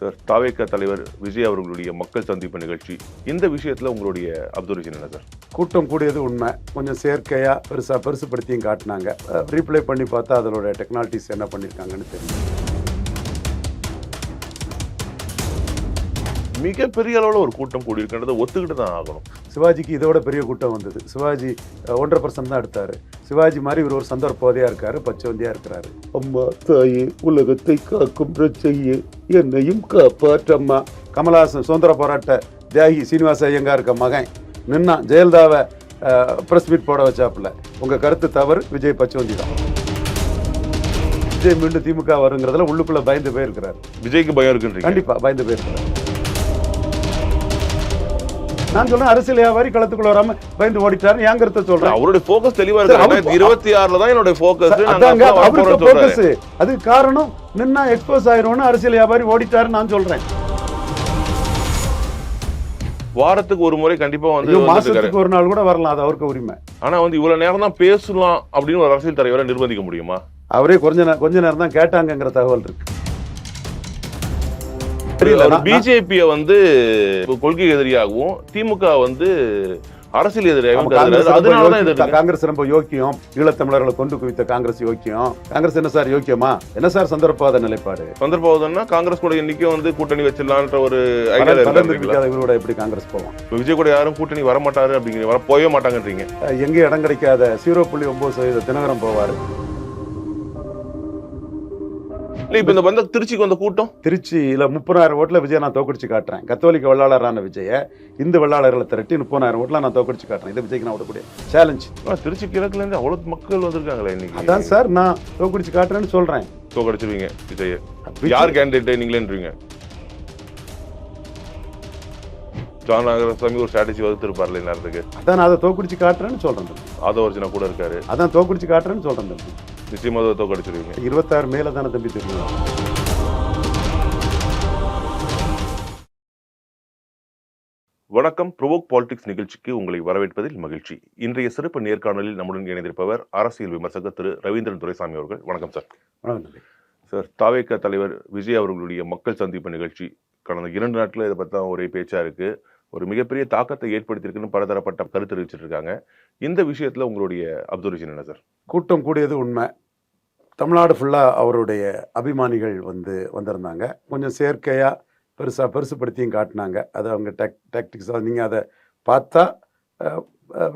Sir தாவேக்கா தலைவர் விஜய் அவர்களுடைய மக்கள் சந்திப்பு நிகழ்ச்சி. இந்த விஷயத்துல உங்களுடைய அப்சர்வேஷன் என்ன சார்? கூட்டம் கூடியது உண்மை. கொஞ்சம் செயற்கையா பெருசா பெருசுப்படுத்தியும் காட்டினாங்க. ரீப்ளை பண்ணி பார்த்தா அதோட டெக்னாலஜிஸ் என்ன பண்ணியிருக்காங்கன்னு தெரியும். மிகப்பெரிய அளவுல ஒரு கூட்டம் கூடியிருக்கின்றதை. ஒத்துக்கிட்டு தான் ஆகணும். சிவாஜிக்கு இதோட பெரிய கூட்டம் வந்தது. சிவாஜி ஒன்றரை பர்சன்ட் தான் எடுத்தாரு. சிவாஜி மாதிரி இவர் ஒரு சந்தர்ப்போதையா இருக்காரு பச்சவந்தியா இருக்கிறாரு. அம்மா தாயே உலகத்தை காக்கும் ரச்சையே என்னையும் காப்பாற்றம்மா. கமலஹாசன் சுதந்திர போராட்ட தியாகி சீனிவாச ஐயங்கா இருக்க மகன். நின்னா ஜெயலலிதாவை பிரஸ் மீட் போட வச்சாப்புல. உங்க கருத்து தவறு விஜய் பச்சவந்தி தான். விஜய் மீண்டும் திமுக வருங்கிறதுல உள்ளுக்குள்ள பயந்து போயிருக்கிறாரு. விஜய்க்கு பயம் இருக்குன்றீங்க? கண்டிப்பா பயந்து போயிருக்கிறாரு. நான் சொல்றேன் அரசியல் வியாபாரி களத்துக்குள்ள வராம பயந்து ஓடிட்டாரு என் கருத்தை சொல்றேன். அவருடைய போக்கஸ் தெளிவா இருக்கு. இருபத்தி ஆறுல தான் என்னோட போக்கஸ் அவருக்கு focus. அதுக்கு காரணம் நின்னா எக்ஸ்போஸ் ஆயிரும்னு அரசியல் வியாபாரி ஓடிட்டாருன்னு நான் சொல்றேன். வாரத்துக்கு ஒரு முறை கண்டிப்பா வந்து. மாசத்துக்கு ஒரு நாள் கூட வரலாம் அது அவருக்கு உரிமை. ஆனா வந்து இவ்வளவு நேரம் தான் பேசலாம் அப்படின்னு ஒரு அரசியல் தலைவரை நிர்பந்திக்க முடியுமா? அவரே கொஞ்ச கொஞ்ச நேரம் தான் கேட்டாங்கங்கிற தகவல் இருக்கு. பிஜேபிய வந்து கொள்கை எதிரியாகவும் திமுக வந்து அரசியல் ஆமா, காங்கிரஸ். ரொம்ப யோக்கியம். ஈழத்தமிழர்களை கொண்டு குவித்த காங்கிரஸ் யோக்கியம். காங்கிரஸ் என்ன சார் யோக்கியமா? என்ன சார் சந்தர்ப்பாத நிலைப்பாடு? சந்தர்ப்பாவதுன்னா காங்கிரஸ் கூட இன்னைக்கும் வந்து கூட்டணி வச்சிடலான்ற ஒரு இவரோட எப்படி காங்கிரஸ் போவோம்? விஜய் கூட யாரும் கூட்டணி வர மாட்டாரு அப்படிங்கிற வர போகவே மாட்டாங்கன்றீங்க. எங்கே இடம் கிடைக்காத ஜீரோ புள்ளி ஒன்பது சதவீத தினகரம் போவார். இல்ல இப்ப இந்த வந்த திருச்சிக்கு வந்த கூட்டம்? திருச்சியில முப்பதாயிரம் ஓட்டுல விஜய் நான் தோக்கடிச்சு காட்டுறேன். கத்தோலிக்க வெள்ளாளரான விஜய இந்து வெள்ளாளர்களை திரட்டி முப்பதாயிரம் ஓட்டுல நான் தோக்கடிச்சு காட்டுறேன். இதை விஜய்க்கு நான் விடக்கூடிய சேலஞ்ச் திருச்சி கிழக்குல இருந்து அவ்வளவு மக்கள் வந்திருக்காங்களே இன்னைக்கு. அதான் சார் நான் தோக்கடிச்சு காட்டுறேன்னு சொல்றேன். தோக்கடிச்சிருவீங்க விஜய். யார் கேண்டிடேட் நீங்களேன்றீங்க? ஜான் நாகரசாமி ஒரு ஸ்ட்ராட்டஜி வகுத்திருப்பார்ல நேரத்துக்கு அதான் நான் அதை தோக்கடிச்சு காட்டுறேன்னு சொல்றேன். ஆதவர்ஜனா கூட இருக்காரு. அதான் தோக்கடிச்சு காட்டுறேன்னு சொல்றேன். தம்பி நிச்சயமா அதை தோக்கடிச்சிருவீங்க இருபத்தாறு மேல தானே தம்பி தெரியும். வணக்கம். ப்ரோவோக் பாலிடிக்ஸ் நிகழ்ச்சிக்கு உங்களை வரவேற்பதில் மகிழ்ச்சி. இன்றைய சிறப்பு நேர்காணலில் நம்முடன் இணைந்திருப்பவர் அரசியல் விமர்சகர் திரு ரவீந்திரன் துரைசாமி அவர்கள். வணக்கம் சார். வணக்கம் தம்பி. சார் தாவேக்க தலைவர் விஜய் அவர்களுடைய மக்கள் சந்திப்பு நிகழ்ச்சி கடந்த இரண்டு நாட்கள் இதை பற்றி ஒரே பேச்சா இருக்கு. ஒரு மிகப்பெரிய தாக்கத்தை ஏற்படுத்தியிருக்குன்னு பலதரப்பட்ட கருத்து தெரிவிச்சிட்டு இருக்காங்க இந்த விஷயத்தில் உங்களுடைய அப்சர்வேஷன் என்ன சார் கூட்டம் கூடியது உண்மை. தமிழ்நாடு ஃபுல்லாக அவருடைய அபிமானிகள் வந்து வந்திருந்தாங்க. கொஞ்சம் செயற்கையாக பெருசாக பெருசுப்படுத்தியும் காட்டினாங்க. அது அவங்க டெக் டேக்டிக்ஸாக நீங்கள் அதை பார்த்தா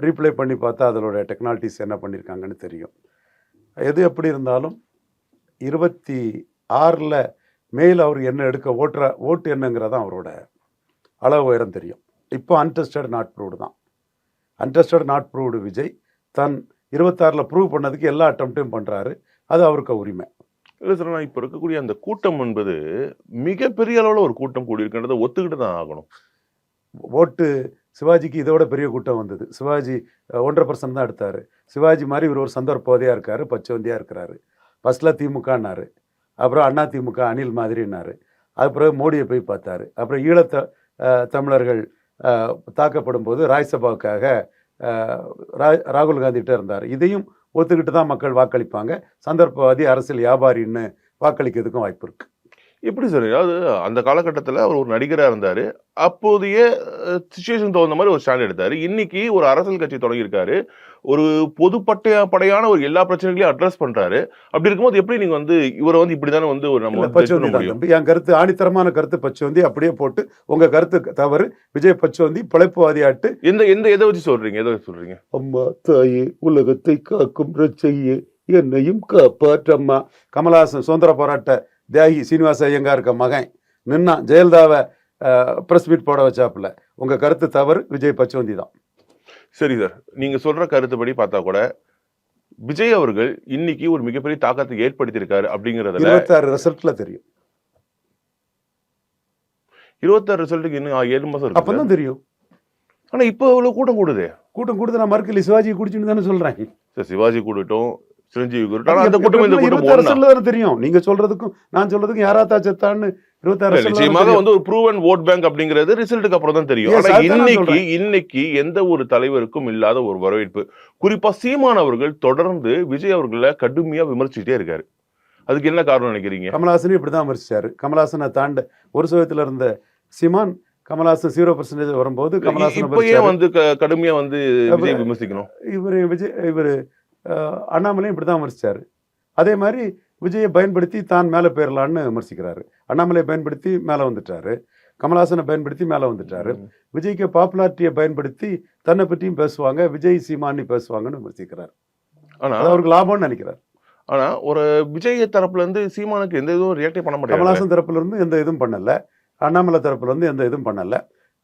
ரீப்ளை பண்ணி பார்த்தா அதோட டெக்னாலஜிஸ் என்ன பண்ணியிருக்காங்கன்னு தெரியும். எது எப்படி இருந்தாலும் இருபத்தி ஆறில் மேல் அவர் என்ன எடுக்க ஓட்டுற ஓட்டு என்னங்கிறதான் அவரோட அளவு உயரம் தெரியும். இப்போ அன்டெஸ்டட் நாட் ப்ரூவ்டு தான். Untested not proved Vijay. தன் இருபத்தாறில் ப்ரூவ் பண்ணதுக்கு எல்லா அட்டம்ப்டையும் பண்ணுறாரு அது அவருக்கு உரிமை. இல்லை சார் நான் இப்போ இருக்கக்கூடிய அந்த கூட்டம் என்பது மிகப்பெரிய அளவில் ஒரு கூட்டம் கூடியிருக்கின்றதை ஒத்துக்கிட்டு தான் ஆகணும். ஓட்டு சிவாஜிக்கு இதோட பெரிய கூட்டம் வந்தது. சிவாஜி ஒன்றரை பர்சன்ட் தான் எடுத்தார். சிவாஜி மாதிரி இவர் ஒரு சந்தர்ப்போதையாக இருக்காரு பச்சவந்தியாக இருக்கிறாரு. ஃபஸ்ட்டில் திமுகன்னாரு. அப்புறம் அண்ணா திமுக அணில் மாதிரின்னாரு. அப்புறம் மோடியை போய் பார்த்தாரு. அப்புறம் ஈழத்த தமிழர்கள் தாக்கப்படும் போது ராஜ்யசபாவுக்காக ரா- ராகுல் காந்திகிட்ட இருந்தார். இதையும் ஒத்துக்கிட்டு தான் மக்கள் வாக்களிப்பாங்க. சந்தர்ப்பவாதி அரசியல் வியாபாரின்னு வாக்களிக்கிறதுக்கும் வாய்ப்பு இருக்குது எப்படி சார் அதாவது அந்த காலகட்டத்தில் அவர் ஒரு நடிகராக இருந்தார். அப்போதைய சுச்சுவேஷன் தகுந்த மாதிரி ஒரு ஸ்டாண்ட் எடுத்தார். இன்னைக்கு ஒரு அரசியல் கட்சி தொடங்கியிருக்காரு. ஒரு பொதுப்பட்டைய படையான ஒரு எல்லா பிரச்சனைகளையும் அட்ரஸ் பண்றாரு. அப்படி இருக்கும்போது எப்படி நீங்க வந்து இவரை வந்து இப்படிதானே வந்து ஒரு நம்ம இல்ல, வந்து judge பண்ண பச்சோந்தி தான் முடியும்? தம்பி. என் கருத்து ஆணித்தரமான கருத்து பச்சோந்தி அப்படியே போட்டு உங்க கருத்து தவறு. விஜய் பச்சோந்தி பிழைப்புவாதியாட்டு. எந்த எந்த எதை வச்சு சொல்றீங்க? எதை வச்சு சொல்றீங்க? அம்மா தாயே உலகத்தை காக்கும் ரச்சையே என்னையும் காப்பாற்றம்மா. கமலஹாசன் சுதந்திர போராட்ட தியாகி சீனிவாச ஐயங்கா இருக்க மகன் நின்னா ஜெயலலிதாவை பிரஸ் மீட் போட வச்சாப்புல. உங்க கருத்து தவறு விஜய் பச்சோந்தி தான். சரி சார் நீங்க சொல்ற கருத்துப்படி பார்த்தா கூட விஜய் அவர்கள் இன்னைக்கு ஒரு மிகப்பெரிய தாக்கத்தை ஏற்படுத்தியிருக்காரு அப்படிங்கறதுல இருபத்தாறு ரிசல்ட்ல தெரியும். இருபத்தாறு ரிசல்ட்டுக்கு இன்னும் ஏழு மாசம் இருக்கு அப்பதான் தெரியும். ஆனா இப்போ இவ்வளவு கூட்டம் கூடுதே? கூட்டம் கூடுது நான் மறுக்கல சிவாஜி குடிச்சுன்னு தானே சொல்றேன். சார் சிவாஜி கூடட்டும் சிரஞ்சீவி அந்த கூட்டம் இந்த கூட்டம் தானே தெரியும். நீங்க சொல்றதுக்கும் நான் சொல்றதுக்கும் யாராத்தா செத்தான்னு இருபத்தாறு நிச்சயமாக. வந்து ஒரு ப்ரூவன் ஓட் பேங்க் அப்படிங்கிறது ரிசல்ட்டுக்கு அப்புறம் தான் தெரியும். ஆனா இன்னைக்கு. இன்னைக்கு எந்த ஒரு தலைவருக்கும் இல்லாத ஒரு வரவேற்பு. குறிப்பா சீமான் அவர்கள் தொடர்ந்து விஜய் அவர்களை கடுமையா விமர்சிச்சிட்டே இருக்காரு. அதுக்கு என்ன காரணம் நினைக்கிறீங்க? கமலஹாசனும் இப்படி தான் விமர்சிச்சாரு. கமலஹாசனை தாண்ட ஒரு சுயத்தில் இருந்த சீமான் கமலஹாசன் ஜீரோ பர்சன்டேஜ் வரும்போது கமலஹாசன் வந்து கடுமையா வந்து விஜய் விமர்சிக்கணும். இவர் விஜய் இவர் அண்ணாமலையும் இப்படி தான் விமர்சிச்சாரு. அதே மாதிரி விஜயை பயன்படுத்தி தான் மேலே போயிடலான்னு விமர்சிக்கிறாரு. அண்ணாமலையை பயன்படுத்தி மேலே வந்துட்டாரு. கமலஹாசனை பயன்படுத்தி மேலே வந்துட்டாரு. விஜய்க்கு பாப்புலாரிட்டியை பயன்படுத்தி தன்னை பற்றியும் பேசுவாங்க விஜய் சீமானி பேசுவாங்கன்னு விமர்சிக்கிறார். ஆனா அது அவருக்கு லாபம்னு நினைக்கிறார். ஆனா ஒரு விஜய் தரப்புல இருந்து சீமானுக்கு எந்த இதுவும் ரியாக்டே பண்ண மாட்டேங்க கமலஹாசன் தரப்புல இருந்து எந்த இதுவும் பண்ணல. அண்ணாமலை தரப்புல இருந்து எந்த இதுவும் பண்ணல.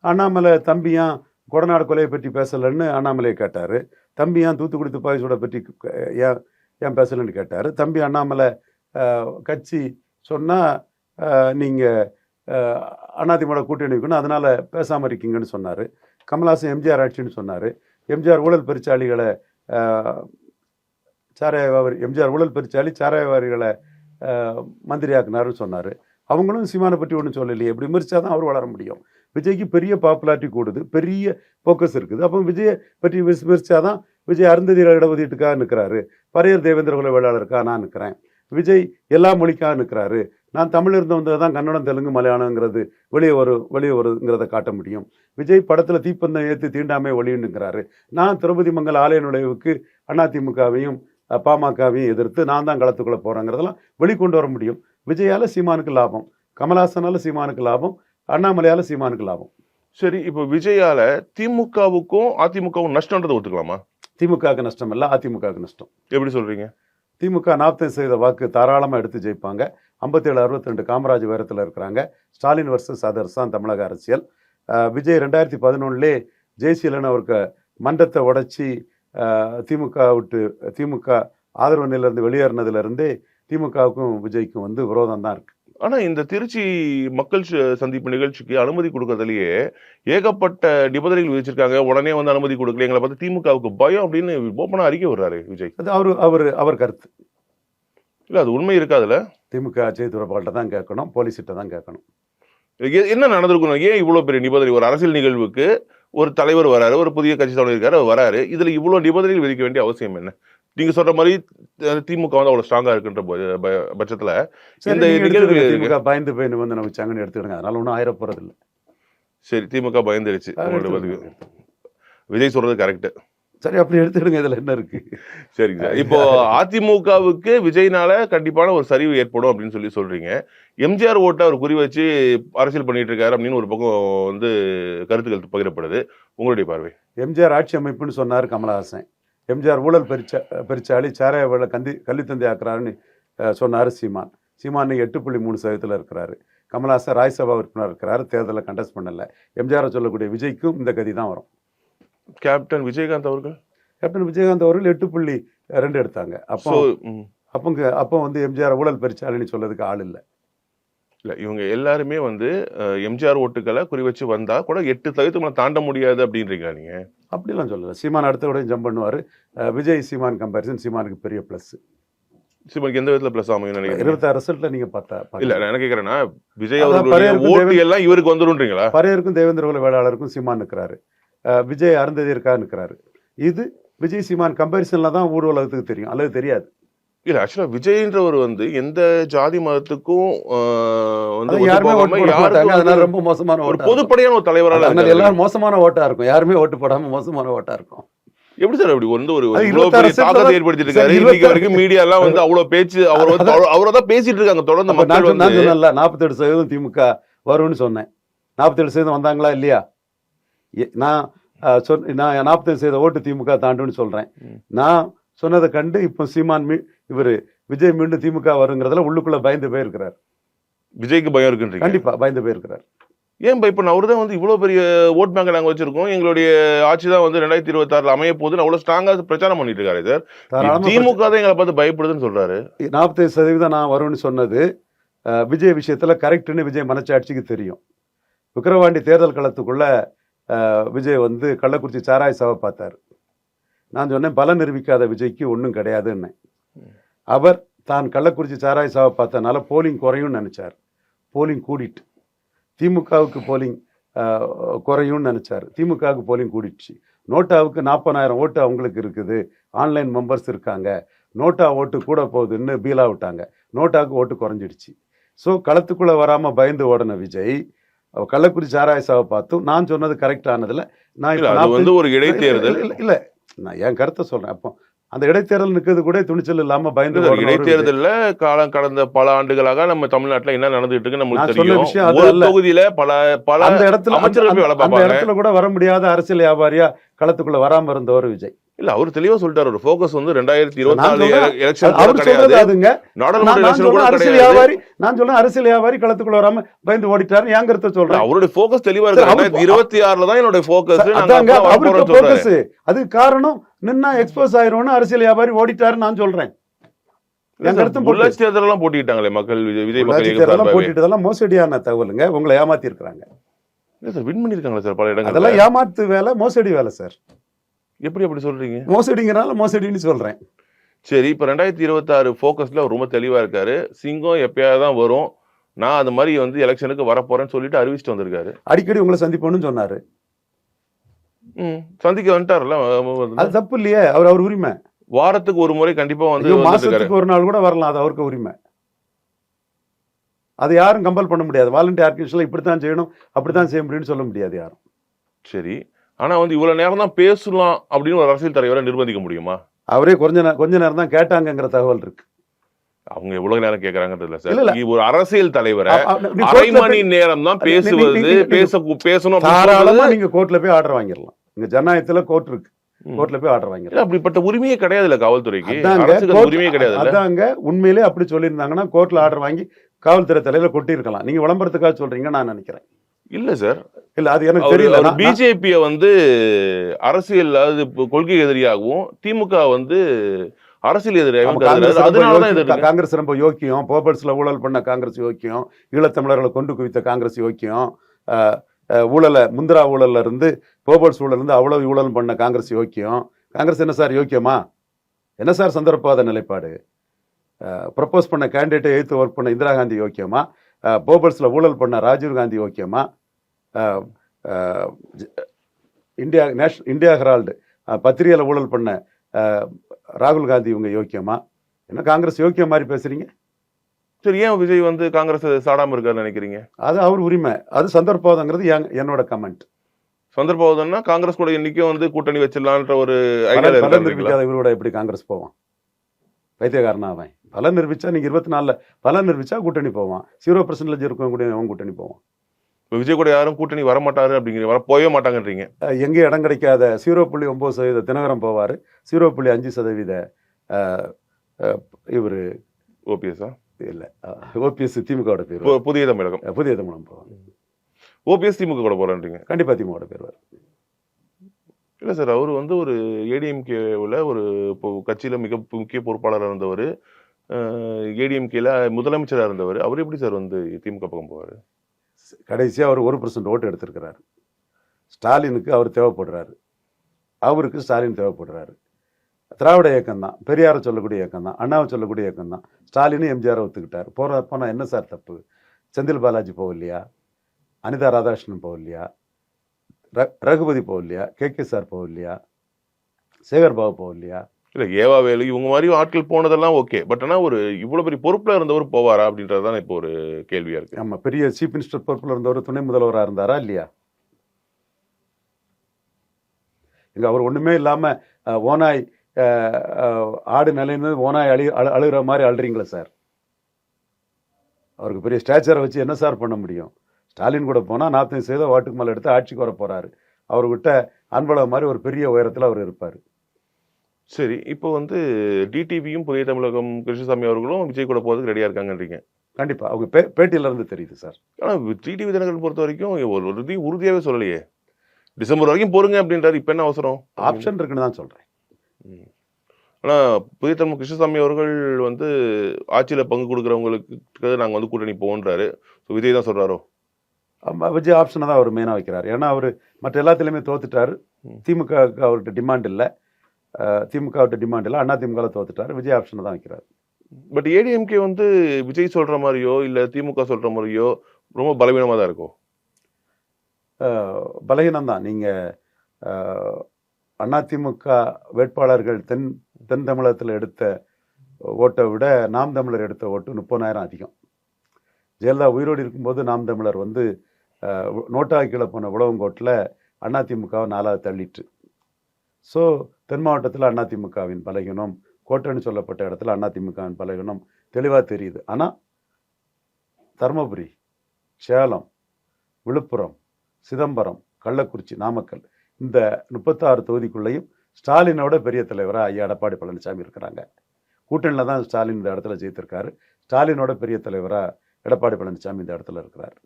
அண்ணாமலை தம்பியான் கொடநாடு கொலையை பற்றி பேசலன்னு அண்ணாமலையை கேட்டாரு. தம்பி ஏன் தூத்துக்குடி துப்பாக்கி சூட பற்றி ஏன் ஏன் பேசலன்னு கேட்டார். தம்பி அண்ணாமலை கட்சி சொன்னால் நீங்கள் நீங்க அதிமுக கூட்டணி வைக்கணும் அதனால் பேசாமல் இருக்கீங்கன்னு சொன்னார். கமலஹாசன் எம்ஜிஆர் ஆட்சின்னு சொன்னார். எம்ஜிஆர் ஊழல் பெருச்சாளிகளை சாராயவாரி எம்ஜிஆர் ஊழல் பெருச்சாளி சாராயவாரிகளை மந்திரியாக்குனாருன்னு சொன்னார். அவங்களும் சீமானை பற்றி ஒன்றும் சொல்லலையே இப்படி விமர்சிச்சா தான் அவர் வளர முடியும். விஜய்க்கு பெரிய பாப்புலாரிட்டி கூடுது பெரிய ஃபோக்கஸ் இருக்குது. அப்போ விஜயை பற்றி விமர்சிச்சா தான் விஜய் அருந்ததி இடஒதுக்கீட்டுக்காக நிற்கிறாரு. பரையர் தேவேந்திரகுல வேளாளருக்காக நான் நிற்கிறேன். விஜய் எல்லா மொழிக்காக நிற்கிறாரு. நான் தமிழ் இருந்து வந்தது தான் கன்னடம் தெலுங்கு மலையாளங்கிறது வெளியே வரும் வெளியே வருங்கிறத காட்ட முடியும். விஜய் படத்தில் தீப்பந்தம் ஏற்றி தீண்டாமை ஒளியுன்னுங்கிறாரு நான் திரௌபதி மங்கல் ஆலய நுழைவுக்கு அதிமுகவையும் பாமகவையும் எதிர்த்து நான் தான் களத்துக்குள்ளே போகிறேங்கிறதெல்லாம் வெளிக்கொண்டு வர முடியும். விஜயால் சீமானுக்கு லாபம். கமலஹாசனால சீமானுக்கு லாபம். அண்ணாமலையால சீமானுக்கு லாபம். சரி இப்போ விஜயால திமுகவுக்கும் அதிமுகவும் நஷ்டம்ன்றதை ஒத்துக்கலாமா? திமுகவுக்கு நஷ்டம் இல்லை அதிமுகவுக்கு நஷ்டம். எப்படி சொல்றீங்க? திமுக நாற்பது சதவீத வாக்கு தாராளமாக எடுத்து ஜெயிப்பாங்க. ஐம்பத்தேழு அறுபத்தி ரெண்டு காமராஜ் உயரத்தில் இருக்கிறாங்க. ஸ்டாலின் வர்சஸ் அதர்ஸ் தான் தமிழக அரசியல். விஜய் ரெண்டாயிரத்தி பதினொன்னுலே ஜெயசீலன் அவருக்கு மன்றத்தை உடைச்சி திமுக விட்டு திமுக ஆதரவு நிலையிலிருந்து வெளியேறினதுலேருந்தே திமுகவுக்கும் விஜய்க்கும் வந்து விரோதம் தான் இருக்கு. ஆனா இந்த திருச்சி மக்கள் சந்திப்பு நிகழ்ச்சிக்கு அனுமதி கொடுக்கறதுலயே ஏகப்பட்ட நிபந்தனைகள் விதிச்சிருக்காங்க. உடனே வந்து அனுமதி கொடுக்கல. எங்களை பார்த்து திமுகவுக்கு பயம் அப்படின்னு ஓப்பனா அறிக்கை விடுறாரு விஜய். அது அவர் அவர் அவர் கருத்து. இல்ல அது உண்மை இருக்காதுல்ல? திமுக செய்துறப்பாள்கிட்ட தான் கேட்கணும். போலீஸ்கிட்ட தான் கேட்கணும். என்ன நடந்திருக்கணும் ஏன் இவ்வளவு பெரிய நிபந்தனை? ஒரு அரசியல் நிகழ்வுக்கு ஒரு தலைவர் வராரு ஒரு புதிய கட்சி தலைவர் இருக்காரு அவர் வராரு. இதுல இவ்வளவு நிபந்தனைகள் விதிக்க வேண்டிய அவசியம் என்ன? நீங்க சொல்ற மாதிரி திமுக வந்து அவ்வளவு ஸ்ட்ராங்கா இருக்குன்ற பட்சத்துல இந்த நிகழ்வு. திமுக பயந்து போய் நிபந்தனை வச்சாங்கன்னு எடுத்துக்கிடுங்க அதனால ஒன்றும் ஆயிர போறது இல்லை சரி திமுக பயந்துருச்சு. உங்களோட பதிவு. விஜய் சொல்றது கரெக்ட் சரி அப்படி எடுத்துக்கிடுங்க இதுல என்ன இருக்கு? சரிங்க சார். இப்போ அதிமுகவுக்கு விஜய்னால கண்டிப்பான ஒரு சரிவு ஏற்படும் அப்படின்னு சொல்லி சொல்றீங்க. எம்ஜிஆர் ஓட்டை அவர் குறி வச்சு அரசியல் பண்ணிட்டு இருக்காரு அப்படின்னு ஒரு பக்கம் வந்து கருத்துக்கள் பகிரப்படுது. உங்களுடைய பார்வை? எம்ஜிஆர் ஆட்சி அமைப்புன்னு சொன்னார் கமலஹாசன். எம்ஜிஆர் ஊழல் பெருச்சா பெருச்சாளி சாராய வேலை கந்தி கல்வித்தந்தை ஆக்குறாருன்னு சொன்னார் சீமான். சீமான் எட்டு புள்ளி மூணு சதவீதத்தில் இருக்கிறாரு. கமலஹாசன் ராஜ்சபா உறுப்பினர் இருக்கிறாரு. தேர்தலில் கண்டஸ்ட் பண்ணல. எம்ஜிஆரை சொல்லக்கூடிய விஜய்க்கும் இந்த கதி தான் வரும். கேப்டன் விஜயகாந்த் அவர்கள்? கேப்டன் விஜயகாந்த் அவர்கள் எட்டு புள்ளி ரெண்டு எடுத்தாங்க. அப்போ அப்போ அப்போ வந்து எம்ஜிஆர் ஊழல் பெருச்சாளின்னு சொல்லதுக்கு ஆள் இல்லை. இல்ல இவங்க எல்லாருமே வந்து எம்ஜிஆர் ஓட்டுகளை குறி வச்சு வந்தா கூட எட்டு சதவீதம் மேல தாண்ட முடியாது அப்படின்றீங்களா நீங்க? அப்படிலாம் சொல்லலை. சீமான் அடுத்த விட ஜம்ப் பண்ணுவார். விஜய் சீமான் கம்பேரிசன் சீமானுக்கு பெரிய ப்ளஸ் சிவனுக்கு எந்த விதத்துல பிளஸ் ஆகும் நினைக்கிறீங்க? இருபத்தாறு ரிசல்ட்டில் நீங்கள் பார்த்தா இல்ல நான் என்ன கேக்குறேன்னா விஜய் அவர்களுடைய பரையருக்கும் ஓட்டு எல்லாம் இவருக்கு வந்துருன்றீங்களா? பறையருக்கும் தேவேந்திர வேளாளருக்கும் சீமான் நிற்கிறாரு விஜய் அருந்ததியருக்காக நிற்கிறாரு இது விஜய் சீமான் கம்பேரிசன்ல தான் ஊர் உலகத்துக்கு தெரியும். அல்லது தெரியாது. இல்ல ஆக்சுவலா விஜய்ன்றவர் வந்து எந்த ஜாதி மதத்துக்கும் வந்து யாருமே ரொம்ப மோசமான ஒரு பொதுப்படையான ஒரு தலைவரால அதனால. எல்லாரும் மோசமான ஓட்டா இருக்கும். யாருமே ஓட்டு போடாம மோசமான ஓட்டா இருக்கும். எப்படி சார் அப்படி வந்து ஒரு அது இவ்வளவு 26 பெரிய செட்ல தாக்கத்தை ஏற்படுத்திட்டு இருக்காரு? 26 இன்னைக்கு வரைக்கும் மீடியா எல்லாம் வந்து அவ்வளவு பேச்சு அவர் வந்து அவரை தான் பேசிட்டு இருக்காங்க. தொடர்ந்து மக்கள் வந்து நாற்பத்தெட்டு சதவீதம் திமுக வரும்னு சொன்னேன். நாற்பத்தேழு சதவீதம் வந்தாங்களா இல்லையா? நான் சொன்ன நான் நாற்பத்தேழு சதவீத ஓட்டு திமுக தாண்டுன்னு சொல்றேன். ம். நான் சொன்னதை கண்டு இப்போ சீமான் மீ இவர் விஜய் மீண்டும் திமுக வருங்கிறதுல உள்ளுக்குள்ள பயந்து போயிருக்கிறார். விஜய்க்கு பயம் இருக்குன்றீங்க? கண்டிப்பா பயந்து போயிருக்கிறார். ஏன் இப்ப அவர் தான் வந்து இவ்வளவு பெரிய ஓட் பேங்க் நாங்க வச்சிருக்கோம். எங்களுடைய ஆட்சி தான் வந்து ரெண்டாயிரத்தி இருபத்தி ஆறுல அமைய போகுதுன்னு அவ்வளவு ஸ்ட்ராங்கா பிரச்சாரம் பண்ணிட்டு இருக்காரு சார் திமுக தான் எங்களை பார்த்து பயப்படுதுன்னு சொல்றாரு. நாற்பத்தைந்து சதவீதம் நான் வரும்னு சொன்னது விஜய் விஷயத்துல கரெக்ட்னு விஜய் மனச்சாட்சிக்கு தெரியும். விக்கிரவாண்டி தேர்தல் களத்துக்குள்ள விஜய் வந்து கள்ளக்குறிச்சி சாராய சபை பார்த்தார். நான் சொன்னேன் பலம் நிரூபிக்காத விஜய்க்கு ஒன்றும் கிடையாதுன்னு அவர் தான் கள்ளக்குறிச்சி சாராய சபை பார்த்தனால போலிங் குறையும்னு நினச்சார். போலிங் கூடிட்டு. திமுகவுக்கு போலிங் குறையும்னு நினச்சார். திமுகவுக்கு போலிங் கூடிடுச்சு. நோட்டாவுக்கு நாற்பதாயிரம் ஓட்டு அவங்களுக்கு இருக்குது. ஆன்லைன் மெம்பர்ஸ் இருக்காங்க. நோட்டா ஓட்டு கூட போகுதுன்னு பீலா விட்டாங்க நோட்டாவுக்கு ஓட்டு குறைஞ்சிடுச்சு. ஸோ களத்துக்குள்ளே வராமல் பயந்து ஓடின விஜய் அவ கள்ளக்குறிச்சி சாராய சாவை பார்த்தும் நான் சொன்னது கரெக்ட் ஆனதில் நான் வந்து ஒரு இடைத்தேர்தல் இல்ல, இல்ல, நான் என் கருத்தை சொல்றேன் அப்போ அந்த இடைத்தேர்தல் நிற்கிறது கூட துணிச்சல் இல்லாம பயந்து. இடைத்தேர்தல்ல காலம் கடந்த பல ஆண்டுகளாக நம்ம தமிழ்நாட்டுல என்ன நடந்துட்டு இருக்கு நம்மளுக்கு சொன்ன தெரியும் ஒரு. தொகுதியில பல பல அந்த இடத்துல அமைச்சர்கள் அந்த-. இடத்துல கூட வர முடியாத அரசியல் வியாபாரியா களத்துக்குள்ள வராம இருந்தவர் விஜய் இல்ல அவர் தெளிவா சொல்லிட்டாரு. ஒரு ஃபோக்கஸ் வந்து ரெண்டாயிரத்தி இருபத்தி நாலு எலெக்ஷன் அவர் சொல்றது அதுங்க. அரசியல் வியாபாரி நான் சொல்றேன் அரசியல் வியாபாரி களத்துக்குள்ள வராம பயந்து ஓடிட்டாரு இல்ல, சொல்றேன். அவருடைய ஃபோக்கஸ் தெளிவா இருக்கு. ரெண்டாயிரத்தி இருபத்தி ஆறுல தான் என்னோட ஃபோக்கஸ் அவருக்கு போக்கஸ் அது காரணம் நின்னா எக்ஸ்போஸ் ஆயிரும்னு அரசியல் வியாபாரி ஓடிட்டாரு நான் சொல்றேன். உள்ளாட்சி தேர்தல் எல்லாம் போட்டிட்டாங்களே மக்கள் விஜய் மக்கள் தேர்தலாம். போட்டிட்டதெல்லாம் மோசடியான தகவலுங்க. உங்களை ஏமாத்தி இருக்கிறாங்க இல்ல சார் வின் பண்ணிருக்காங்களா சார் பல இடங்கள்ல? அதெல்லாம் ஏமாத்து வேலை மோசடி வேலை சார். எப்படி அப்படி சொல்றீங்க மோசடிங்கிறனால மோசடின்னு சொல்றேன் சரி இப்ப ரெண்டாயிரத்தி இருபத்தி ஆறு ஃபோக்கஸ்ல ரொம்ப தெளிவா இருக்காரு சிங்கம் எப்பயாவது தான் வரும் நான் அந்த மாதிரி வந்து எலெக்ஷனுக்கு வரப்போறேன்னு சொல்லிட்டு அறிவிச்சிட்டு வந்திருக்காரு அடிக்கடி உங்களை சந்திப்போம்னு சொன்னாரு சந்திக்க வந்துட்டாருல்ல அது தப்பு இல்லையே அவர் அவர் உரிமை வாரத்துக்கு ஒரு முறை கண்டிப்பா வந்து மாசத்துக்கு ஒரு நாள் கூட வரலாம் அது அவருக்கு உரிமை அது யாரும் கம்பல் பண்ண முடியாது வாலண்டியர் ஆர்கனைசேஷன்ல இப்படித்தான் செய்யணும் அப்படித்தான் செய்ய முடியும்னு சொல்ல முடியாது யாரும் சரி ஆனா வந்து இவ்வளவு நேரம் தான் பேசலாம் அப்படின்னு ஒரு அரசியல் தலைவரை நிர்பந்திக்க முடியுமா? அவரே கொஞ்ச நே- கொஞ்ச நேரம் தான் கேட்டாங்கங்கிற தகவல் இருக்கு. அவங்க எவ்வளவு நேரம் கேக்குறாங்கன்றது இல்ல இல்ல, இல்ல. சார் ஒரு அரசியல் தலைவரை அரை மணி நேரம் தான் பேசுவது பேச பேசணும் தாராளமா நீங்க கோர்ட்ல போய் ஆர்டர் வாங்கிடலாம். இங்க ஜனநாயகத்துல கோர்ட் இருக்கு. கோர்ட்ல போய் ஆர்டர் வாங்கிடலாம். அப்படிப்பட்ட உரிமையே கிடையாது இல்ல காவல்துறைக்கு உரிமையே கிடையாது அதாங்க உண்மையிலே அப்படி சொல்லியிருந்தாங்கன்னா கோர்ட்ல ஆர்டர் வாங்கி காவல்துறை தலையில கொட்டியிருக்கலாம். நீங்க விளம்பரத்துக்காக சொல்றீங்க நான் நினைக்கிறேன். இல்ல சார். இல்ல அது எனக்கு தெரியல. பிஜேபிய வந்து அரசியல் இப்ப கொள்கை எதிரியாகவும் திமுக வந்து அரசியல் ஆமா, காங்கிரஸ். ரொம்ப யோக்கியம். போபர்ஸ்ல ஊழல் பண்ண காங்கிரஸ் யோக்கியம். ஈழத்தமிழர்களை கொண்டு குவித்த காங்கிரஸ் யோக்கியம். ஊழலை முந்திரா ஊழல்ல இருந்து போபர்ஸ் ஊழல் இருந்து அவ்வளவு ஊழல் பண்ண காங்கிரஸ் யோக்கியம். காங்கிரஸ் என்ன சார் யோக்கியமா? என்ன சார் சந்தர்ப்பவாத நிலைப்பாடு? ப்ரப்போஸ் பண்ண கேண்டிடேட்டை எழுத்து ஒர்க் பண்ண இந்திரா காந்தி யோக்கியமா? போபர்ஸ்ல ஊழல் பண்ண ராஜீவ் காந்தி ஜ- இந்தியா நேஷ் இந்தியா ஹெரால்டு. பத்திரிகையில் ஊழல் பண்ண ராகுல் காந்தி இவங்க யோக்கியமா என்ன காங்கிரஸ் யோக்கியம் மாதிரி பேசுறீங்க? சரி ஏன் விஜய் வந்து காங்கிரஸ் சாடாம இருக்காருன்னு நினைக்கிறீங்க? அது அவர் உரிமை. அது சந்தர்ப்பவாதங்கிறது என் என்னோட கமெண்ட். சந்தர்ப்பவாதம்னா காங்கிரஸ் கூட இன்னைக்கும் வந்து கூட்டணி வச்சிடலான்ற ஒரு ஐடியா இவரோட எப்படி காங்கிரஸ் போவான்? பைத்தியக்காரனா அவன். பலன் நிரூபிச்சா நீங்க இருபத்தி நாலுல பலன் நிரூபிச்சா கூட்டணி போவான். ஜீரோ பர்சன்டேஜ் கூட அவன் கூட்டணி போவான். இப்ப விஜய் கூட யாரும் கூட்டணி வர மாட்டாரு அப்படிங்கிற வர போகவே மாட்டாங்கன்றீங்க. எங்கே இடம் கிடைக்காத ஜீரோ புள்ளி ஒன்பது சதவீத தினகரம் போவார். ஜீரோ புள்ளி அஞ்சு சதவீத இவர் ஓபிஎஸ்ஆ இல்லை ஓபிஎஸ் திமுகவோட பேர். புதிய தமிழகம். புதிய தமிழம் போவாங்க ஓபிஎஸ் திமுக கூட போறேன்றீங்க கண்டிப்பா திமுகவோட பேர் வரும் இல்ல சார் அவர் வந்து ஒரு ஏடிஎம்கேவில் ஒரு இப்போ கட்சியில மிக முக்கிய பொறுப்பாளராக இருந்தவர். ஏடிஎம்கேல முதலமைச்சராக இருந்தவர் அவர் எப்படி சார் வந்து திமுக பக்கம் போவார்? கடைசியாக அவர் ஒரு பர்சன்ட் ஓட்டு எடுத்திருக்கிறாரு. ஸ்டாலினுக்கு அவர் தேவைப்படுறாரு. அவருக்கு ஸ்டாலின் தேவைப்படுறாரு. திராவிட இயக்கம் தான். பெரியாரை சொல்லக்கூடிய இயக்கம் தான். அண்ணாவை சொல்லக்கூடிய இயக்கம் தான். ஸ்டாலினும் எம்ஜிஆரை ஒத்துக்கிட்டார். போகிற போனால் என்ன சார் தப்பு? செந்தில் பாலாஜி போகலையா? அனிதா ராதாகிருஷ்ணன் போகலையா? ர ரகுபதி போகலையா? கே கே சார் போகலையா? சேகர் பாபு போகலையா? இல்லை ஏவா வேலு இவங்க மாதிரி ஆட்கள் போனதெல்லாம் ஓகே. பட் ஆனால் ஒரு இவ்வளோ பெரிய பொறுப்பில் இருந்தவர் போவாரா அப்படின்றது தான் இப்போ ஒரு கேள்வியாக இருக்குது ஆமாம் பெரிய சீஃப் மினிஸ்டர் பொறுப்பில் இருந்தவர் துணை முதல்வராக இருந்தாரா இல்லையா? இங்கே அவர் ஒன்றுமே இல்லாமல் ஓனாய் ஆடு நிலைன்னு ஓனாய் அழி அழு அழுகிற மாதிரி அழுறீங்களே சார். அவருக்கு பெரிய ஸ்டாச்சரை வச்சு என்ன சார் பண்ண முடியும்? ஸ்டாலின் கூட போனால் நாற்பது செய்த வாட்டுக்கு மேலே எடுத்து ஆட்சிக்கு வர போகிறாரு அவர்கிட்ட அன்பழக மாதிரி ஒரு பெரிய உயரத்தில் அவர் இருப்பார். சரி இப்போ வந்து டிடிவியும் புதிய தமிழகம் கிருஷ்ணசாமி அவர்களும் விஜய் கூட போறதுக்கு ரெடியா இருக்காங்கன்றீங்க. கண்டிப்பா. அவங்க பே பேட்டியில இருந்து தெரியுது சார் ஆனா டிடிவி தினகரன் பொறுத்த வரைக்கும் ஒரு இது உறுதியாவே சொல்லலையே. டிசம்பர் வரைக்கும் போருங்க அப்படின்றாரு இப்ப என்ன அவசரம்? ஆப்ஷன் இருக்குன்னு தான் சொல்றேன். ம். ஆனா புதிய தமிழ் கிருஷ்ணசாமி அவர்கள் வந்து ஆட்சியில பங்கு கொடுக்குறவங்களுக்கு நாங்க வந்து கூட்டணி போன்றாரு ஸோ விஜய் தான் சொல்றாரோ? ஆமா, விஜய் ஆப்ஷனை தான் அவர் மெயினாக வைக்கிறார். ஏன்னா அவர் மற்ற எல்லாத்துலேயுமே தோத்துட்டாரு. திமுக அவர்கிட்ட டிமாண்ட் இல்லை. திமுக அவர்கிட்ட டிமாண்ட் இல்லை அண்ணா திமுக தோத்துட்டாரு. விஜய் ஆப்ஷனை தான் வைக்கிறார். பட் ஏடிஎம்கே வந்து விஜய் சொல்ற மாதிரியோ இல்ல திமுக சொல்ற மாதிரியோ ரொம்ப பலவீனமா தான் இருக்கும். பலகீனம் தான். நீங்கள் அதிமுக வேட்பாளர்கள் தென் தென் தமிழகத்தில் எடுத்த ஓட்டை விட நாம் தமிழர் எடுத்த ஓட்டு முப்பதாயிரம் அதிகம். ஜெயலலிதா உயிரோடு இருக்கும்போது நாம் தமிழர் வந்து அஹ், நோட்டா கீழே போன உழவங்கோட்டில் அதிமுகவை நாலாவது தள்ளிட்டு. ஸோ தென் மாவட்டத்தில் அதிமுகவின் பலகீனம் கோட்டைன்னு சொல்லப்பட்ட இடத்துல அதிமுகவின் பலகீனம் தெளிவாக தெரியுது. ஆனால் தருமபுரி சேலம் விழுப்புரம் சிதம்பரம் கள்ளக்குறிச்சி நாமக்கல் இந்த முப்பத்தாறு தொகுதிக்குள்ளேயும் ஸ்டாலினோட பெரிய தலைவராக ஐயா எடப்பாடி பழனிசாமி இருக்கிறாங்க. கூட்டணியில் தான் ஸ்டாலின் இந்த இடத்துல ஜெயித்திருக்காரு. ஸ்டாலினோட பெரிய தலைவராக எடப்பாடி பழனிசாமி இந்த இடத்துல இருக்கிறார்.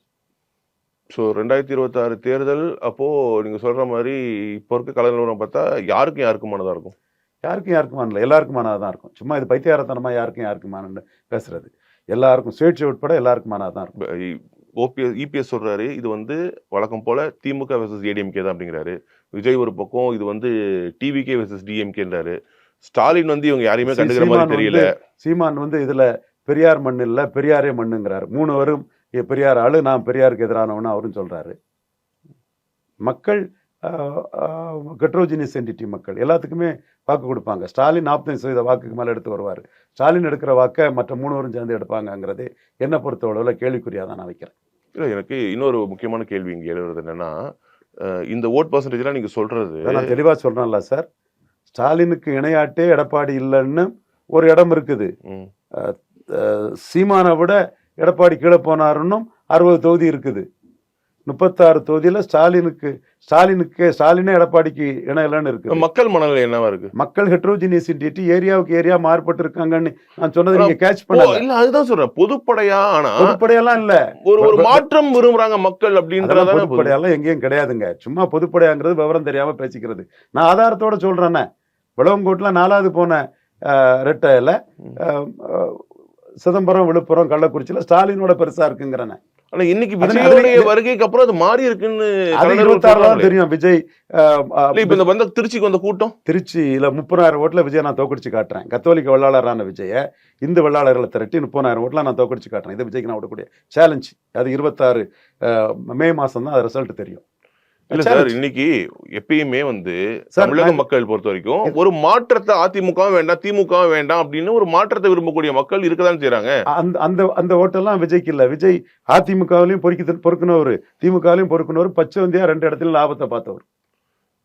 ஸோ ரெண்டாயிரத்தி இருபத்தாறு தேர்தல் அப்போ நீங்க சொல்ற மாதிரி இப்போ இருக்க கலை நிலவரம் பார்த்தா யாருக்கும் யாருக்குமானதா இருக்கும்? யாருக்கும் யாருக்குமானல எல்லாருக்குமானதாக தான் இருக்கும். சும்மா இது பைத்தியாரத்தனமாக யாருக்கும் யாருக்குமானன்னு பேசுறது. எல்லாருக்கும் சுயேட்சை உட்பட எல்லாருக்குமானதாக தான் இருக்கும் ஓபிஎஸ் இபிஎஸ் சொல்றாரு இது வந்து வழக்கம் போல திமுக வெர்சஸ் ஏடிஎம்கே தான் அப்படிங்கிறாரு. விஜய் ஒரு பக்கம் இது வந்து டிவிகே வெர்சஸ் டிஎம்கேன்றாரு ஸ்டாலின் வந்து இவங்க யாரையுமே கண்டுக்கிற மாதிரி தெரியல. சீமான் வந்து இதுல பெரியார் மண் இல்ல பெரியாரே மண்ணுங்கிறார். மூணு வரும் பெரியார் ஆளு நான் பெரியாருக்கு எதிரானவனு அவரும் சொல்றாரு. மக்கள் கட்ரோஜினியஸ் என்டிட்டி மக்கள் எல்லாத்துக்குமே வாக்கு கொடுப்பாங்க. ஸ்டாலின் நாற்பத்தஞ்சு சதவீத வாக்குக்கு மேலே எடுத்து வருவார். ஸ்டாலின் எடுக்கிற வாக்கை மற்ற மூணுவரும் சேர்ந்து எடுப்பாங்கங்கிறது என்னை பொறுத்தளவில் கேள்விக்குறியாக தான் நான் வைக்கிறேன். இல்ல எனக்கு இன்னொரு முக்கியமான கேள்வி இங்க எழுதுறது என்னன்னா இந்த ஓட் பர்சன்டேஜ்லாம் நீங்க சொல்றது இதை நான் தெளிவாக சொல்கிறேன்ல சார். ஸ்டாலினுக்கு இணையாட்டே எடப்பாடி இல்லைன்னு ஒரு இடம் இருக்குது. சீமானை விட எடப்பாடி கீழே போனாருன்னும் அறுபது தொகுதி இருக்குது. முப்பத்தாறு தொகுதியில் ஸ்டாலினுக்கு ஸ்டாலினுக்கு ஸ்டாலினே எடப்பாடிக்கு இணை இல்லைன்னு இருக்குது. மக்கள் மனநிலை என்னவா இருக்கு? மக்கள் ஹெட்ரோஜினியசிட்டி ஏரியாவுக்கு ஏரியா மாறுபட்டு இருக்காங்கன்னு நான் சொன்னதை நீங்க கேட்ச் ஓ, பண்ணல. இல்ல அதுதான் சொல்றேன். பொதுப்படையா ஆனா பொதுப்படையெல்லாம் இல்ல. ஒரு ஒரு மாற்றம் விரும்புறாங்க மக்கள் அதெல்லாம் அப்படின்றதான பொதுப்படையெல்லாம் எங்கேயும் கிடையாதுங்க. சும்மா பொதுப்படையாங்கிறது விவரம் தெரியாம பேசிக்கிறது. நான் ஆதாரத்தோட சொல்றேனே. விளவங்கோட்டில் நாலாவது போன ரெட்டையில சிதம்பரம் விழுப்புரம் கள்ளக்குறிச்சியில ஸ்டாலினோட பெருசா இருக்குங்கிறேன். ஆனா இன்னைக்கு விஜயோடைய அது- வருகைக்கு அப்புறம் அது மாறி இருக்குன்னு தான் சொல்றாங்களே. தெரியும். விஜய் இப்ப இந்த வந்த திருச்சிக்கு வந்த கூட்டம்? திருச்சியில முப்பதாயிரம் ஓட்டுல விஜய் நான் தோக்கடிச்சு காட்டுறேன். கத்தோலிக்க வெள்ளாளரான விஜய இந்து வெள்ளாளர்களை திரட்டி முப்பதாயிரம் ஓட்டுல நான் தோக்கடிச்சு காட்டுறேன். இது விஜய்க்கு நான் விடக்கூடிய சேலஞ்ச் அது இருபத்தாறு மே மாசம் தான் அது ரிசல்ட் தெரியும். இல்ல சார் இன்னைக்கு எப்பயுமே வந்து தமிழக மக்கள் பொறுத்த வரைக்கும் ஒரு மாற்றத்தை அதிமுகவும் வேண்டாம் திமுகவும் வேண்டாம் அப்படின்னு ஒரு மாற்றத்தை விரும்பக்கூடிய மக்கள் இருக்கதான் செய்றாங்க. அந்த அந்த அந்த ஓட்டெல்லாம் விஜய்க்கு இல்ல. விஜய் அதிமுகவிலையும் பொறுக்கி பொறுக்கினவர். திமுகவிலையும் பொறுக்கினவர். பச்சைவந்தியா ரெண்டு இடத்துல லாபத்தை பார்த்தவர்.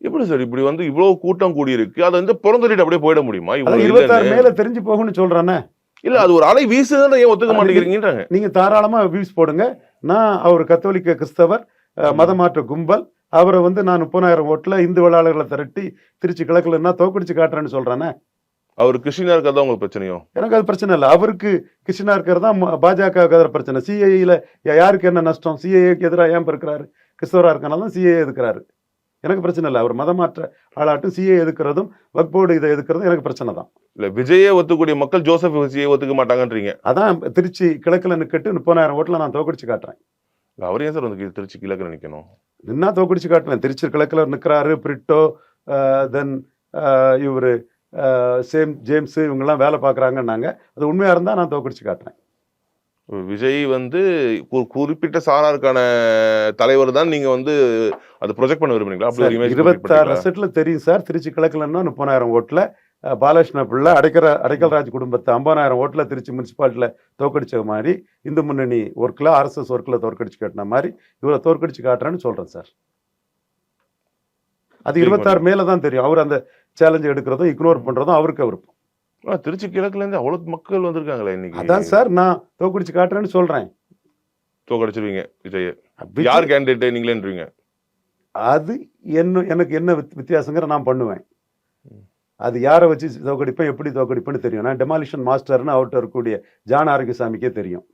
எப்படி சார் இப்படி வந்து இவ்வளவு கூட்டம் கூடி இருக்கு அதை வந்து புறந்தள்ளிட்டு அப்படியே போயிட முடியுமா? இருபத்தாறு. மேல தெரிஞ்சு போகும்னு சொல்றானே. இல்ல அது ஒரு அலை வீசுதுன்னு ஏன் ஒத்துக்க மாட்டேங்கிறீங்கன்றாங்க. நீங்க தாராளமா வியூஸ் போடுங்க. நான் அவர் கத்தோலிக்க கிறிஸ்தவர் மதமாற்ற கும்பல் அவரை வந்து நான் முப்பதாயிரம் ஓட்டுல இந்து வெள்ளாளர்களை திரட்டி திருச்சி கிழக்குல என்ன தோக்கடிச்சு காட்டுறேன்னு சொல்றானே? அவர் கிருஷ்ணா இருக்கிறதா உங்களுக்கு பிரச்சனையும் எனக்கு அது பிரச்சனை இல்லை. அவருக்கு கிருஷ்ணா இருக்கிறது தான் பாஜக எதிராக பிரச்சனை. சிஐல யாருக்கு என்ன நஷ்டம்? சிஐஏக்கு எதிராக ஏன் இருக்கிறாரு கிறிஸ்தவரா இருக்கனால தான் சிஏ எதுக்குறாரு? எனக்கு பிரச்சனை இல்லை. அவர் மதமாற்ற ஆளாட்டும் சிஏ எதுக்குறதும் வக்போர்டு இதை எதுக்குறதும் எனக்கு பிரச்சனை தான். இல்ல விஜயே ஒத்துக்கூடிய மக்கள் ஜோசப் விஜயை ஒத்துக்க மாட்டாங்கன்றீங்க. அதான் திருச்சி கிழக்குல நிக்கட்டு முப்பதாயிரம் ஓட்டுல நான் தோக்கடிச்சு காட்டுறேன். அவர் ஏன் சார் வந்து திருச்சி கிழக்கு நிக்கணும்? நின்னா தோக்கடிச்சு காட்டுவேன். திருச்சி கிழக்குல நிற்கிறாரு பிரிட்டோ தென் இவர் சேம் ஜேம்ஸ் இவங்கெல்லாம் வேலை பார்க்குறாங்கன்னாங்க. அது உண்மையா இருந்தா நான் தோக்கடிச்சு காட்டுறேன். விஜய் வந்து ஒரு குறிப்பிட்ட சாராருக்கான தலைவர் தான் நீங்க வந்து அது ப்ரொஜெக்ட் பண்ண விரும்புறீங்களா? இருபத்தாறு? செட்ல தெரியும் சார். திருச்சி கிழக்குலன்னா முப்பதாயிரம் ஓட்டுல. பாலகிருஷ்ண பிள்ளை அடைக்கிற அடைக்கல்ராஜ் குடும்பத்தை ஐம்பதாயிரம் ஓட்டுல திருச்சி முனிசிபாலிட்டியில தோக்கடிச்ச மாதிரி இந்து முன்னணி ஒர்க்ல ஆர்எஸ்எஸ் ஒர்க்ல தோற்கடிச்சு காட்டின மாதிரி இவரை தோற்கடிச்சு காட்டுறேன்னு சொல்றேன் சார். அது இருபத்தாறு மேல தான் தெரியும். அவர் அந்த சேலஞ்ச் எடுக்கிறதும் இக்னோர் பண்றதும் அவருக்கு விருப்பம். திருச்சி கிழக்குல இருந்து அவ்வளவு மக்கள் வந்திருக்காங்களே இன்னைக்கு. அதான் சார் நான் தோக்கடிச்சு காட்டுறேன்னு சொல்றேன். தோக்கடிச்சிருவீங்க விஜய் யார் கேண்டிடேட் நீங்களேன்றீங்க? அது என்ன எனக்கு என்ன வித்- வித்தியாசங்கிற நான் பண்ணுவேன். அது யாரை வச்சு தோக்கடிப்பேன் எப்படி தோக்கடிப்பேன்னு தெரியும். நான் டெமாலிஷன் மாஸ்டர்னு அவர்கிட்ட இருக்கக்கூடிய ஜான் ஆரோக்கியசாமிக்கே தெரியும்.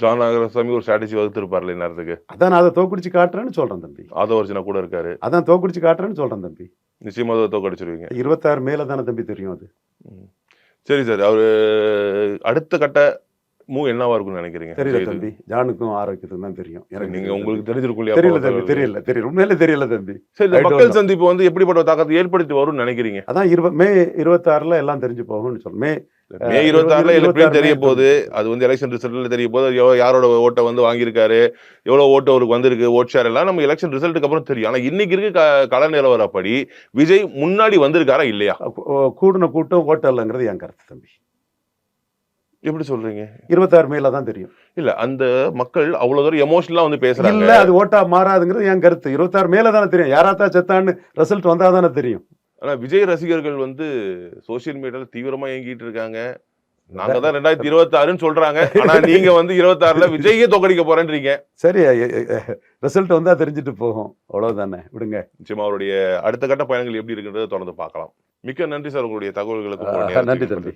ஜான் நாகரசாமி ஒரு ஸ்ட்ராட்டஜி வகுத்திருப்பார்ல நேரத்துக்கு அதான் நான் அதை தோக்கடிச்சு காட்டுறேன்னு சொல்றேன் தம்பி. ஆதவர்ஜனா கூட இருக்காரு. அதான் தோக்கடிச்சு காட்டுறேன்னு சொல்றேன் தம்பி. நிச்சயமா அதை தோக்கடிச்சிருவீங்க. இருபத்தாறு மேல தானே தம்பி தெரியும் அது. சரி சார் அவரு அடுத்த கட்ட மூவ் என்னவா இருக்கும்னு நினைக்கிறீங்க? தெரியல தம்பி. ஜானுக்கும் ஆரோக்கியத்துக்கும் தான் தெரியும். எனக்கு நீங்க உங்களுக்கு. தெரிஞ்சிருக்கும் தெரியல தம்பி? தெரியல தெரியல. உண்மையிலே தெரியல தம்பி. சரி மக்கள். சந்திப்பு வந்து எப்படிப்பட்ட தாக்கத்தை ஏற்படுத்தி வரும்னு நினைக்கிறீங்க? அதான் இருப மே இருபத்தாறுல எல்லாம் தெரிஞ்சு போகும்னு சொல்றேன் மே மே இருபத்தி ஆறுல எப்படி 26 தெரிய மே போகுது. அது வந்து எலெக்ஷன் ரிசல்ட்ல தெரிய போகுது. எவ்வளவு யாரோட ஓட்டை வந்து வாங்கியிருக்காரு? எவ்வளவு ஓட்டு அவருக்கு வந்திருக்கு? ஓட் ஷேர் எல்லாம் நம்ம எலெக்ஷன் ரிசல்ட்டுக்கு அப்புறம் தெரியும். ஆனா இன்னைக்கு இருக்க கள நிலவரப்படி விஜய் முன்னாடி வந்திருக்காரா இல்லையா? கூடின கூட்டம் ஓட்டல்லங்கிறது என் கருத்து தம்பி. எப்படி சொல்றீங்க? இருபத்தாறு மேல தான் தெரியும். இல்ல அந்த மக்கள் அவ்வளவு தூரம் எமோஷனலா வந்து பேசுறாங்க. இல்ல அது ஓட்டா மாறாதுங்கிறது என் கருத்து. இருபத்தாறு மேல தானே தெரியும். யாராத்தா செத்தான்னு ரிசல்ட் வந்தா தானே தெரியும். ஆனா விஜய் ரசிகர்கள் வந்து சோசியல் மீடியால தீவிரமா இயங்கிட்டு இருக்காங்க. நாங்க தான் ரெண்டாயிரத்தி இருபத்தி ஆறுன்னு சொல்றாங்க. ஆனா நீங்க வந்து இருபத்தி ஆறுல விஜயே தோக்கடிக்க போறேன்றீங்க. சரி ரிசல்ட் வந்தா தெரிஞ்சுட்டு போகும். அவ்வளவுதானே. விடுங்க. நிச்சயமா அவருடைய அடுத்த கட்ட பயணங்கள் எப்படி இருக்குன்றதை தொடர்ந்து பார்க்கலாம். மிக்க நன்றி சார் உங்களுடைய தகவல்களுக்கு நன்றி. தம்பி.